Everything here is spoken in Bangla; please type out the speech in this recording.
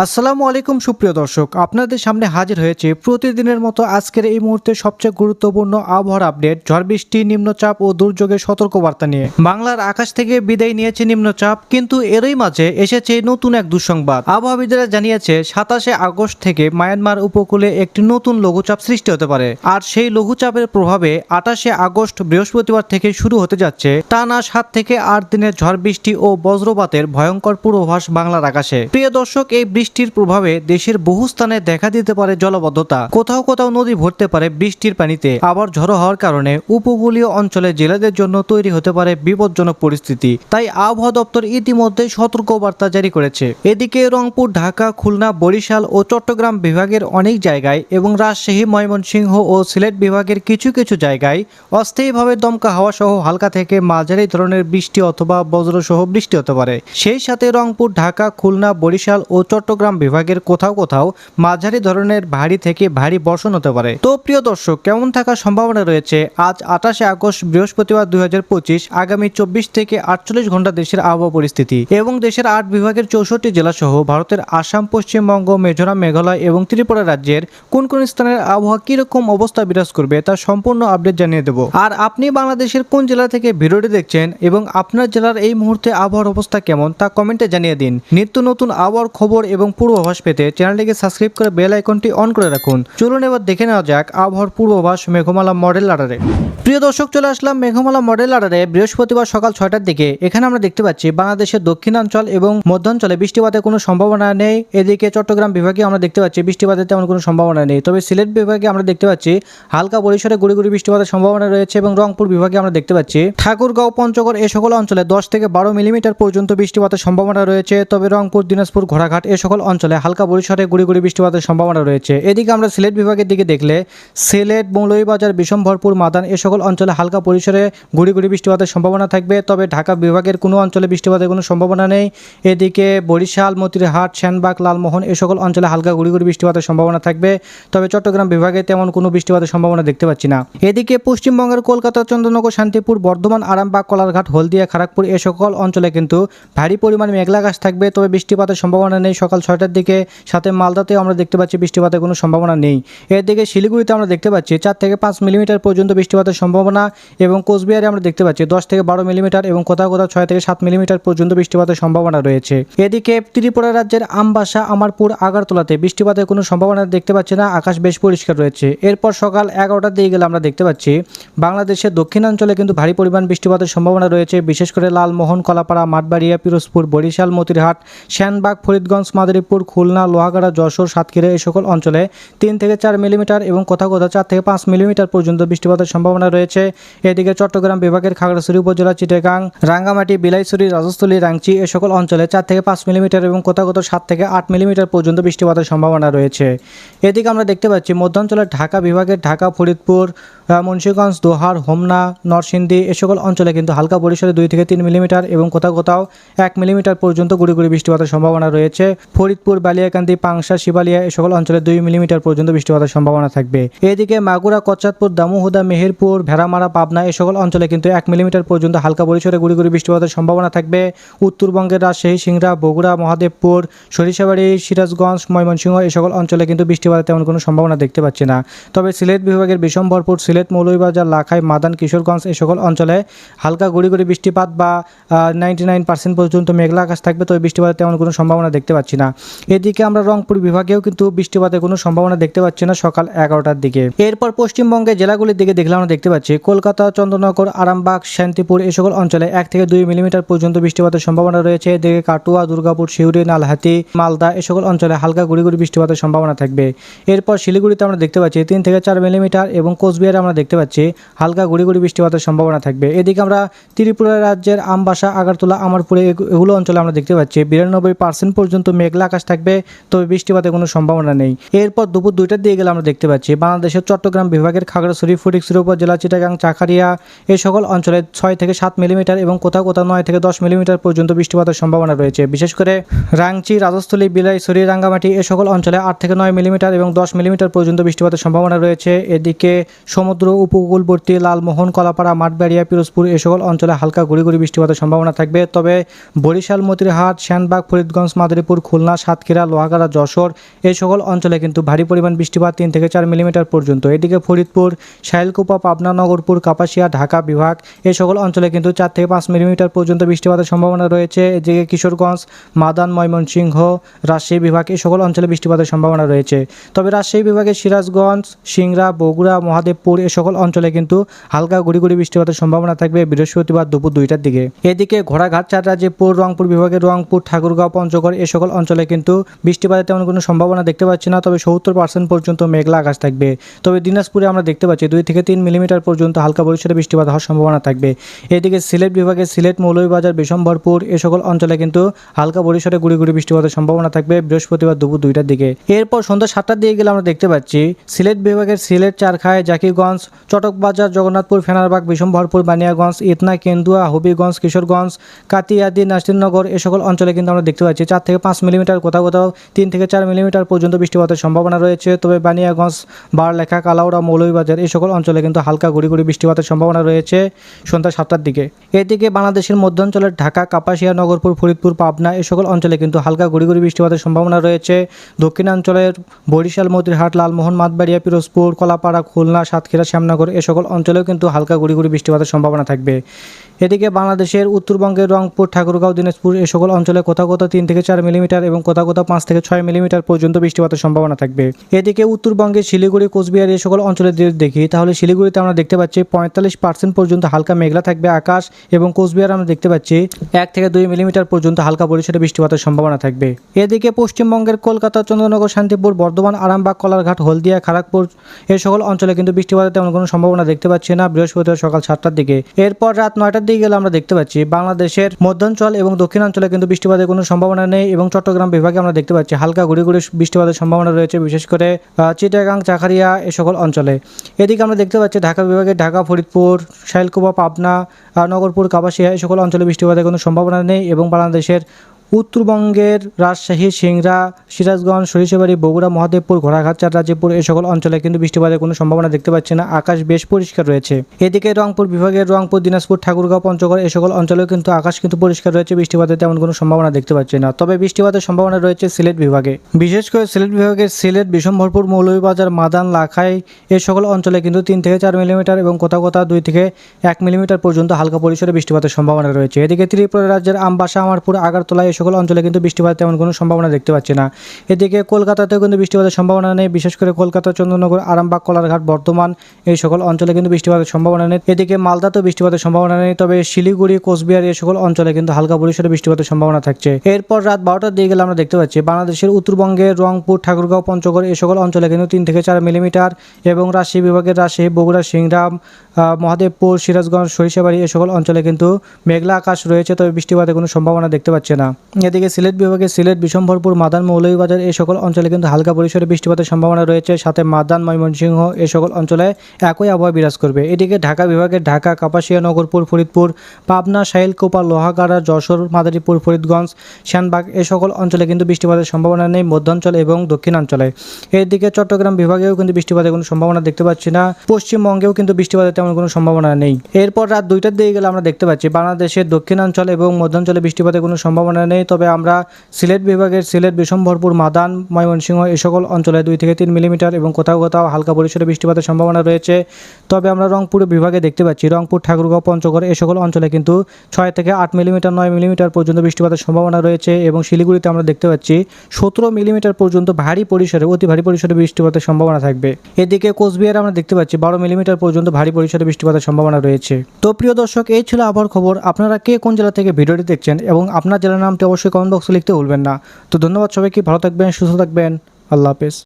আসসালামু আলাইকুম, সুপ্রিয় দর্শক। আপনাদের সামনে হাজির হয়েছে প্রতিদিনের মতো আজকের এই মুহূর্তে সবচেয়ে গুরুত্বপূর্ণ আবহাওয়ার আপডেট, ঝড় বৃষ্টি, নিম্নচাপ ও দুর্যোগের সতর্কবার্তা নিয়ে। বাংলার আকাশ থেকে বিদায় নিয়েছে নিম্নচাপ, কিন্তু এরই মাঝে এসেছে নতুন এক দুঃসংবাদ। আবহাওয়াবিদরা জানিয়েছে, সাতাশে আগস্ট থেকে মায়ানমার উপকূলে একটি নতুন লঘুচাপ সৃষ্টি হতে পারে। আর সেই লঘুচাপের প্রভাবে আঠাশে আগস্ট বৃহস্পতিবার থেকে শুরু হতে যাচ্ছে। টানা সাত থেকে আট দিনের ঝড় বৃষ্টি ও বজ্রপাতের ভয়ঙ্কর পূর্বাভাস বাংলার আকাশে। প্রিয় দর্শক, এই বৃষ্টির প্রভাবে দেশের বহু স্থানে দেখা দিতে পারে জলবদ্ধতা। কোথাও কোথাও নদী ভরতে পারে বৃষ্টির পানিতে। আবার ঝড়ো হওয়ার কারণে উপকূলীয় অঞ্চলে জেলেদের জন্য তৈরি হতে পারে বিপজ্জনক পরিস্থিতি। তাই আবহাওয়া দপ্তর ইতিমধ্যে সতর্কবার্তা জারি করেছে। এদিকে রংপুর, ঢাকা, খুলনা, বরিশাল ও চট্টগ্রাম বিভাগের অনেক জায়গায় এবং রাজশাহী, ময়মনসিংহ ও সিলেট বিভাগের কিছু কিছু জায়গায় অস্থায়ীভাবে দমকা হাওয়া সহ হালকা থেকে মাঝারি ধরনের বৃষ্টি অথবা বজ্র সহ বৃষ্টি হতে পারে। সেই সাথে রংপুর, ঢাকা, খুলনা, বরিশাল ও চট্টগ্রাম বিভাগের কোথাও কোথাও মাঝারি ধরনের ভারী থেকে ভারী বর্ষণ হতে পারে। তো প্রিয় দর্শক, কেমন থাকার সম্ভাবনা রয়েছে? আজ আঠাশে আগস্ট, বৃহস্পতিবার দুই আগামী চব্বিশ থেকে আটচল্লিশ ঘণ্টা দেশের আবহাওয়া পরিস্থিতি এবং দেশের আট বিভাগের চৌষট্টি জেলা সহ ভারতের আসাম, পশ্চিমবঙ্গ, মিজোরাম, মেঘালয় এবং ত্রিপুরা রাজ্যের কোন কোন স্থানের আবহাওয়া কীরকম অবস্থা বিরাজ করবে তার সম্পূর্ণ আপডেট জানিয়ে দেবো। আর আপনি বাংলাদেশের কোন জেলা থেকে ভিডিওটি দেখছেন এবং আপনার জেলার এই মুহূর্তে আবহাওয়ার অবস্থা কেমন তা কমেন্টে জানিয়ে দিন। নিত্য নতুন আবহাওয়ার খবর এবং পূর্বাভাস পেতে চ্যানেলটিকে সাবস্ক্রাইব করে বেল আইকনটি অন করে রাখুন। চলুন এবার দেখে নেওয়া যাক আবহাওয়ার পূর্বাভাস মেঘমালা মডেল লাডারে প্রিয় দর্শক, চলে আসলাম মেঘমালা মডেল লাডারে বৃহস্পতিবার সকাল ছয়টার দিকে। এখানে আমরা দেখতে পাচ্ছি বাংলাদেশের দক্ষিণাঞ্চল এবং মধ্যাঞ্চলে বৃষ্টিপাতের কোনো সম্ভাবনা নেই। এদিকে চট্টগ্রাম বিভাগে আমরা দেখতে পাচ্ছি বৃষ্টিপাতের তেমন কোনো সম্ভাবনা নেই। তবে সিলেট বিভাগে আমরা দেখতে পাচ্ছি হালকা পরিসরে গুড়ি গুড়ি বৃষ্টিপাতের সম্ভাবনা রয়েছে এবং রংপুর বিভাগে আমরা দেখতে পাচ্ছি ঠাকুরগাঁও, পঞ্চগড় এ সকল অঞ্চলে দশ থেকে বারো মিলিমিটার পর্যন্ত বৃষ্টিপাতের সম্ভাবনা রয়েছে। তবে রংপুর, দিনাজপুর, ঘোড়াঘাট এ সকল অঞ্চলে হালকা পরিসরে গুড়ি গুড়ি বৃষ্টিপাতের সম্ভাবনা রয়েছে। এদিকে আমরা সিলেট বিভাগের দিকে দেখলে সিলেট, মৌলভীবাজার বিষমভরপুর মাদান, এ সকল অঞ্চলে হালকা পরিসরে গুড়ি গুড়ি বৃষ্টিপাতের সম্ভাবনা থাকবে। তবে ঢাকা বিভাগের কোনো অঞ্চলে বৃষ্টিপাতের কোনো সম্ভাবনা নেই। এদিকে বরিশাল, মতিরহাট শ্যানবাগ লালমোহন, এ সকল অঞ্চলে হালকা গুড়ি গুড়ি বৃষ্টিপাতের সম্ভাবনা থাকবে। তবে চট্টগ্রাম বিভাগে তেমন কোনো বৃষ্টিপাতের সম্ভাবনা দেখতে পাচ্ছি না। এদিকে পশ্চিমবঙ্গের কলকাতা, চন্দ্রনগর, শান্তিপুর, বর্ধমান, আরামবাগ, কলারঘাট, হলদিয়া খড়গপুর এ সকল অঞ্চলে কিন্তু ভারী পরিমাণ মেঘলা আকাশ থাকবে। তবে বৃষ্টিপাতের সম্ভাবনা নেই। সকাল ছয়টার দিকে সাথে মালদাতেও আমরা দেখতে পাচ্ছি বৃষ্টিপাতের কোনো সম্ভাবনা নেই। এদিকে শিলিগুড়িতে আমরা দেখতে পাচ্ছি চার থেকে পাঁচ মিলিমিটার পর্যন্ত বৃষ্টিপাতের সম্ভাবনা এবং কোচবিহারে আমরা দেখতে পাচ্ছি দশ থেকে বারো মিলিমিটার এবং কোথাও কোথাও ছয় থেকে সাত মিলিমিটার পর্যন্ত বৃষ্টিপাতের সম্ভাবনা রয়েছে। এদিকে ত্রিপুরা রাজ্যের আমবাসা, আমারপুর, আগারতলাতে বৃষ্টিপাতের কোনো সম্ভাবনা দেখতে পাচ্ছি না, আকাশ বেশ পরিষ্কার রয়েছে। এরপর সকাল এগারোটার দিকে গেলে আমরা দেখতে পাচ্ছি বাংলাদেশের দক্ষিণাঞ্চলে কিন্তু ভারী পরিমাণ বৃষ্টিপাতের সম্ভাবনা রয়েছে, বিশেষ করে লালমোহন, কলাপাড়া, মাঠবাড়িয়া, পিরোজপুর, বরিশাল, মতিরহাট শ্যানবাগ ফরিদগঞ্জ মাদারীপুর, খুলনা, লোহাগাড়া, যশোর, সাতক্ষীরা এই সকল অঞ্চলে তিন থেকে চার মিলিমিটার এবং কোথাও কোথাও চার থেকে পাঁচ মিলিমিটার পর্যন্ত বৃষ্টিপাতের সম্ভাবনা রয়েছে। এদিকে চট্টগ্রাম বিভাগের খাগড়াছড়ি উপজেলা, চিটেগাং, রাঙ্গামাটি, বিলাইছড়ি, রাজস্থলী, রাংচি এ সকল অঞ্চলে চার থেকে পাঁচ মিলিমিটার এবং কোথাও কোথাও সাত থেকে আট মিলিমিটার পর্যন্ত বৃষ্টিপাতের সম্ভাবনা রয়েছে। এদিকে আমরা দেখতে পাচ্ছি মধ্যাঞ্চলের ঢাকা বিভাগের ঢাকা, ফরিদপুর মুন্সীগঞ্জ, দোহার, হোমনা, নরসিংদী এ সকল অঞ্চলে কিন্তু হালকা পরিসরে দুই থেকে তিন মিলিমিটার এবং কোথাও কোথাও এক মিলিমিটার পর্যন্ত গুড়ি গুড়ি বৃষ্টিপাতের সম্ভাবনা রয়েছে। ফরিদপুর, বালিয়াকান্দি, পাংশা, শিবালিয়া এ সকল অঞ্চলে দুই মিলিমিটার পর্যন্ত বৃষ্টিপাতের সম্ভাবনা থাকবে। এদিকে মাগুরা কচ্চাদপুর দামুহুদা, মেহেরপুর, ভেড়ামারা, পাবনা এ সকল অঞ্চলে কিন্তু এক মিলিমিটার পর্যন্ত হালকা পরিসরে গুড়ি গুড়ি বৃষ্টিপাতের সম্ভাবনা থাকবে। উত্তরবঙ্গের রাজশাহী, সিংড়া, বগুড়া, মহাদেবপুর, সরিষাবাড়ি, সিরাজগঞ্জ, ময়মনসিংহ এই সকল অঞ্চলে কিন্তু বৃষ্টিপাতের তেমন কোনো সম্ভাবনা দেখতে পাচ্ছি না। তবে সিলেট বিভাগের বিষমভরপুর সিলেট, মৌলভীবাজার, লাখাই, মাদান, কিশোরগঞ্জ এই সকল অঞ্চলে হালকা গুড়ি গুড়ি বৃষ্টিপাত বা নাইনটি নাইন পার্সেন্ট পর্যন্ত মেঘলা আকাশ থাকবে। তবে বৃষ্টিপাতের তেমন কোনো সম্ভাবনা দেখতে পাচ্ছি না। এদিকে আমরা রংপুর বিভাগেও কিন্তু বৃষ্টিপাতের কোনো সম্ভাবনা দেখতে পাচ্ছি না সকাল এগারোটার দিকে। এরপর পশ্চিমবঙ্গের জেলাগুলির দিকে দেখলে আমরা দেখতে পাচ্ছি কলকাতা, চন্দ্রনগর, আরামবাগ, শান্তিপুর এই সকল অঞ্চলে এক থেকে দুই মিলিমিটার পর্যন্ত বৃষ্টিপাতের সম্ভাবনা রয়েছে। এদিকে কাটুয়া, দুর্গাপুর শিউরি নালহাতি মালদা এই সকল অঞ্চলে হালকা গুড়ি গুড়ি বৃষ্টিপাতের সম্ভাবনা থাকবে। এরপর শিলিগুড়িতে আমরা দেখতে পাচ্ছি তিন থেকে চার মিলিমিটার এবং কোচবিহারে আমরা দেখতে পাচ্ছি হালকা গুড়ি গুড়ি বৃষ্টিপাতের সম্ভাবনা থাকবে। এদিকে আমরা ত্রিপুরা রাজ্যের আমবাসা, আগারতলা, আমারপুরে এগুলো অঞ্চলে আমরা দেখতে পাচ্ছি বিরানব্বই পার্সেন্ট পর্যন্ত মেঘলা আকাশ থাকবে, তবে বৃষ্টিপাতের কোনো সম্ভাবনা নেই। এরপর দুপুর দুইটার দিকে গেলে আমরা দেখতে পাচ্ছি, বাংলাদেশের চট্টগ্রাম বিভাগের খাগড়াছড়ি, ফটিকছড়ি, উপজেলা, চিটাগাং, চাকারিয়া এই সকল অঞ্চলে ছয় থেকে সাত মিলিমিটার এবং কোথাও কোথাও নয় থেকে দশ মিলিমিটার পর্যন্ত বৃষ্টিপাতের সম্ভাবনা রয়েছে। বিশেষ করে রাংচি, রাজস্থলী, বিলাই বিলাইছড়ি রাঙ্গামাটি এ সকল অঞ্চলে আট থেকে নয় মিলিমিটার এবং দশ মিলিমিটার পর্যন্ত বৃষ্টিপাতের সম্ভাবনা রয়েছে। এদিকে সমুদ্র, উপকূলবর্তী লালমোহন, কলাপাড়া, মাঠবাড়িয়া, পিরোজপুর এ সকল অঞ্চলে হালকা গুড়ি গুড়ি বৃষ্টিপাতের সম্ভাবনা থাকবে। তবে বরিশাল, মতিরহাট শ্যানবাগ ফরিদগঞ্জ, মাদারীপুর, খুলনা খুলনা, সাতক্ষীরা, লোহাগাড়া, যশোর এই সকল অঞ্চলে কিন্তু ভারী পরিমাণ বৃষ্টিপাত তিন থেকে চার মিলিমিটার পর্যন্ত। এদিকে ফরিদপুর, শাইলকুপা, পাবনা, নগরপুর, কাপাসিয়া, ঢাকা, বিভাগ এই সকল অঞ্চলে কিন্তু চার থেকে পাঁচ মিলিমিটার পর্যন্ত বৃষ্টিপাতের সম্ভাবনা রয়েছে। এদিকে কিশোরগঞ্জ, মাদান, ময়মনসিংহ, রাজশাহী বিভাগ এই সকল অঞ্চলে বৃষ্টিপাতের সম্ভাবনা রয়েছে। তবে রাজশাহী বিভাগের সিরাজগঞ্জ, সিংড়া, বগুড়া, মহাদেবপুর এ সকল অঞ্চলে কিন্তু হালকা গুড়ি গুড়ি বৃষ্টিপাতের সম্ভাবনা থাকবে বৃহস্পতিবার দুপুর দুইটার দিকে। এদিকে ঘোড়াঘাট চার রাজ্যপুর রংপুর বিভাগের রংপুর, ঠাকুরগাঁও, পঞ্চগড় এ সকল অঞ্চলে কিন্তু বৃষ্টিপাতের তেমন কোনো সম্ভাবনা দেখতে পাচ্ছি না, তবে সত্তর পার্সেন্ট পর্যন্ত মেঘলা আকাশ থাকবে। তবে দিনাজপুরে আমরা দেখতে পাচ্ছি দুই থেকে তিন মিলিমিটার পর্যন্ত হালকা পরিসরে বৃষ্টিপাত হওয়ার সম্ভাবনা থাকবে। এদিকে সিলেট বিভাগের সিলেট, মৌলভীবাজার, বিশম্বরপুর এ সকল অঞ্চলে কিন্তু হালকা পরিসরে গুড়ি গুড়ি বৃষ্টিপাতের সম্ভাবনা থাকবে বৃহস্পতিবার দুপুর দুইটার দিকে। এরপর সন্ধ্যা সাতটার দিকে গেলে আমরা দেখতে পাচ্ছি সিলেট বিভাগের সিলেট চারখায় জাকিগঞ্জ চটকবাজার, জগন্নাথপুর, ফেনারবাগ, বিশম্বরপুর, বানিয়াগঞ্জ, ইতনা, কেন্দুয়া, হবিগঞ্জ, কিশোরগঞ্জ কাতিয়াদি নাসিরনগর এ সকল অঞ্চলে কিন্তু আমরা দেখতে পাচ্ছি চার থেকে পাঁচ মিলিমিটার কোথাও কোথাও তিন থেকে চার মিলিমিটার পর্যন্ত বৃষ্টিপাতের সম্ভাবনা রয়েছে। তবে বানিয়াগঞ্জ, বারলেখা, কালাউড়া, মৌলভীবাজার এই সকল অঞ্চলে কিন্তু হালকা গুড়ি বৃষ্টিপাতের সম্ভাবনা রয়েছে সন্ধ্যা সাতটার দিকে। এদিকে বাংলাদেশের মধ্যাঞ্চলের ঢাকা, কাপাসিয়া, নগরপুর, ফরিদপুর, পাবনা এই সকল অঞ্চলে কিন্তু হালকা গুড়ি বৃষ্টিপাতের সম্ভাবনা রয়েছে। দক্ষিণাঞ্চলের বরিশাল, মতিরহাট, লালমোহন, মাতবাড়িয়া, পিরোজপুর, কলাপাড়া, খুলনা, সাতক্ষীরা, শ্যামনগর এ সকল অঞ্চলেও কিন্তু হালকা গুড়ি বৃষ্টিপাতের সম্ভাবনা থাকবে। এদিকে বাংলাদেশের উত্তরবঙ্গের রংপুর, ঠাকুরগাঁও, দিনাজপুর এ সকল অঞ্চলে কোথাও কোথাও তিন থেকে চার মিলিমিটার এবং কোথাও কোথাও পাঁচ থেকে ছয় মিলিমিটার পর্যন্ত বৃষ্টিপাতের সম্ভাবনা থাকবে। এদিকে উত্তরবঙ্গের শিলিগুড়ি, কোচবিহার এ সকল অঞ্চলে দেখি, তাহলে শিলিগুড়িতে আমরা দেখতে পাচ্ছি পঁয়তাল্লিশ পার্সেন্ট পর্যন্ত হালকা মেঘলা থাকবে আকাশ এবং কোচবিহার আমরা দেখতে পাচ্ছি এক থেকে দুই মিলিমিটার পর্যন্ত হালকা পরিসরে বৃষ্টিপাতের সম্ভাবনা থাকবে। এদিকে পশ্চিমবঙ্গের কলকাতা, চন্দ্রনগর, শান্তিপুর, বর্ধমান, আরামবাগ, কলারঘাট, হলদিয়া খড়গপুর এ সকল অঞ্চলে কিন্তু বৃষ্টিপাতের তেমন কোনো সম্ভাবনা দেখতে পাচ্ছি না। বৃহস্পতিবার সকাল সাতটার দিকে। এরপর রাত নয়টার দিকে গেলে আমরা দেখতে পাচ্ছি, বাংলাদেশের মধ্যাঞ্চল এবং দক্ষিণাঞ্চলে কিন্তু বৃষ্টিপাতের কোনো সম্ভাবনা নেই এবং চট্টগ্রাম বিভাগে আমরা দেখতে পাচ্ছি হালকা ঘুরে ঘুরে বৃষ্টিপাতের সম্ভাবনা রয়েছে, বিশেষ করে চিটাগাং, চাকারিয়া এ সকল অঞ্চলে। এদিকে আমরা দেখতে পাচ্ছি ঢাকা বিভাগে ঢাকা, ফরিদপুর, শাইলকুবা, পাবনা নগরপুর কাবাসিয়া এই সকল অঞ্চলে বৃষ্টিপাতের কোনো সম্ভাবনা নেই এবং বাংলাদেশের উত্তরবঙ্গের রাজশাহী, সিংড়া, সিরাজগঞ্জ, সরিষাবাড়ি, বগুড়া, মহাদেবপুর, ঘোড়াঘাট চার রাজ্যপুর এই সকল অঞ্চলে কিন্তু বৃষ্টিপাতের কোনো সম্ভাবনা দেখতে পাচ্ছি না। আকাশ বেশ পরিষ্কার রয়েছে। এদিকে রংপুর বিভাগের রংপুর, দিনাজপুর, ঠাকুরগাঁও, পঞ্চগড় এই সকল অঞ্চলেও কিন্তু আকাশ কিন্তু পরিষ্কার রয়েছে। বৃষ্টিপাতের তেমন কোনো সম্ভাবনা দেখতে পাচ্ছি না। তবে বৃষ্টিপাতের সম্ভাবনা রয়েছে সিলেট বিভাগে। বিশেষ করে সিলেট বিভাগের সিলেট বিষমভরপুর মৌলভীবাজার, মাদান, লাখাই এই সকল অঞ্চলে কিন্তু তিন থেকে চার মিলিমিটার এবং কোথাও কোথাও দুই থেকে এক মিলিমিটার পর্যন্ত হালকা পরিসরে বৃষ্টিপাতের সম্ভাবনা রয়েছে। এদিকে ত্রিপুরা রাজ্যের আমবাসা, আমারপুর, আগারতলা এই সকল অঞ্চলে কিন্তু বৃষ্টিপাতের তেমন কোনো সম্ভাবনা দেখতে পাচ্ছি না। এদিকে কলকাতাতেও কিন্তু বৃষ্টিপাতের সম্ভাবনা নেই, বিশেষ করে কলকাতা, চন্দ্রনগর, আরামবাগ, কলারঘাট, বর্ধমান এই সকল অঞ্চলে কিন্তু বৃষ্টিপাতের সম্ভাবনা নেই। এদিকে মালদাতেও বৃষ্টিপাতের সম্ভাবনা নেই, তবে শিলিগুড়ি, কোচবিহার এই সকল অঞ্চলে কিন্তু হালকা পরিসরে বৃষ্টিপাতের সম্ভাবনা থাকছে। এরপর রাত বারোটার দিকে গেলে আমরা দেখতে পাচ্ছি, বাংলাদেশের উত্তরবঙ্গের রংপুর, ঠাকুরগাঁও, পঞ্চগড় এই সকল অঞ্চলে কিন্তু তিন থেকে চার মিলিমিটার এবং রাজশাহী বিভাগের রাজশাহী, বগুড়া সিংরাম মহাদেবপুর, সিরাজগঞ্জ, সরিষাবাড়ি এই সকল অঞ্চলে কিন্তু মেঘলা আকাশ রয়েছে, তবে বৃষ্টিপাতের কোনো সম্ভাবনা দেখতে পাচ্ছে না। এদিকে সিলেট বিভাগে সিলেট বিষমভরপুর মাদান, মৌলভীবাজার এই সকল অঞ্চলে কিন্তু হালকা পরিসরে বৃষ্টিপাতের সম্ভাবনা রয়েছে। সাথে মাদান, ময়মনসিংহ এই সকল অঞ্চলে একই আবহাওয়া বিরাজ করবে। এদিকে ঢাকা বিভাগের ঢাকা, কাপাসিয়া, নগরপুর, ফরিদপুর, পাবনা শাইলকোপা লোহাগাড়া, যশোর, মাদারীপুর, ফরিদগঞ্জ শ্যানবাগ এই সকল অঞ্চলে কিন্তু বৃষ্টিপাতের সম্ভাবনা নেই মধ্যাঞ্চল এবং দক্ষিণাঞ্চলে। এদিকে চট্টগ্রাম বিভাগেও কিন্তু বৃষ্টিপাতের কোনো সম্ভাবনা দেখতে পাচ্ছি না। পশ্চিমবঙ্গেও কিন্তু বৃষ্টিপাতের তেমন কোনো সম্ভাবনা নেই। এরপর রাত দুইটার দিকে গেলে আমরা দেখতে পাচ্ছি, বাংলাদেশের দক্ষিণাঞ্চল এবং মধ্যাঞ্চলে বৃষ্টিপাতের কোনো সম্ভাবনা নেই। তবে আমরা সিলেট বিভাগের সিলেট বিষমভরপুর মাদান, ময়মনসিংহ এই সকল অঞ্চলে দুই থেকে তিন মিলিমিটার এবং কোথাও কোথাও হালকা পরিসরে বৃষ্টিপাতের সম্ভাবনা রয়েছে। তবে আমরা রংপুর বিভাগে দেখতে পাচ্ছি, রংপুর, ঠাকুরগাঁও, পঞ্চগড় এই সকল অঞ্চলে কিন্তু ছয় থেকে আট মিলিমিটার, নয় মিলিমিটার পর্যন্ত বৃষ্টিপাতের সম্ভাবনা রয়েছে এবং শিলিগুড়িতে আমরা দেখতে পাচ্ছি সতেরো মিলিমিটার পর্যন্ত ভারী পরিসরে, অতি ভারী পরিসরে বৃষ্টিপাতের সম্ভাবনা থাকবে। এদিকে কোচবিহার আমরা দেখতে পাচ্ছি বারো মিলিমিটার পর্যন্ত ভারী পরিসরে বৃষ্টিপাতের সম্ভাবনা রয়েছে। তো প্রিয় দর্শক, এই ছিল আবার খবর। আপনারা কে কোন জেলা থেকে ভিডিওটি দেখছেন এবং আপনার জেলার নামটি অবশ্যই কমেন্ট বক্সে লিখতে ভুলবেন না। তো ধন্যবাদ সবাইকে, ভালো থাকবেন, সুস্থ থাকবেন, আল্লাহ হাফেজ।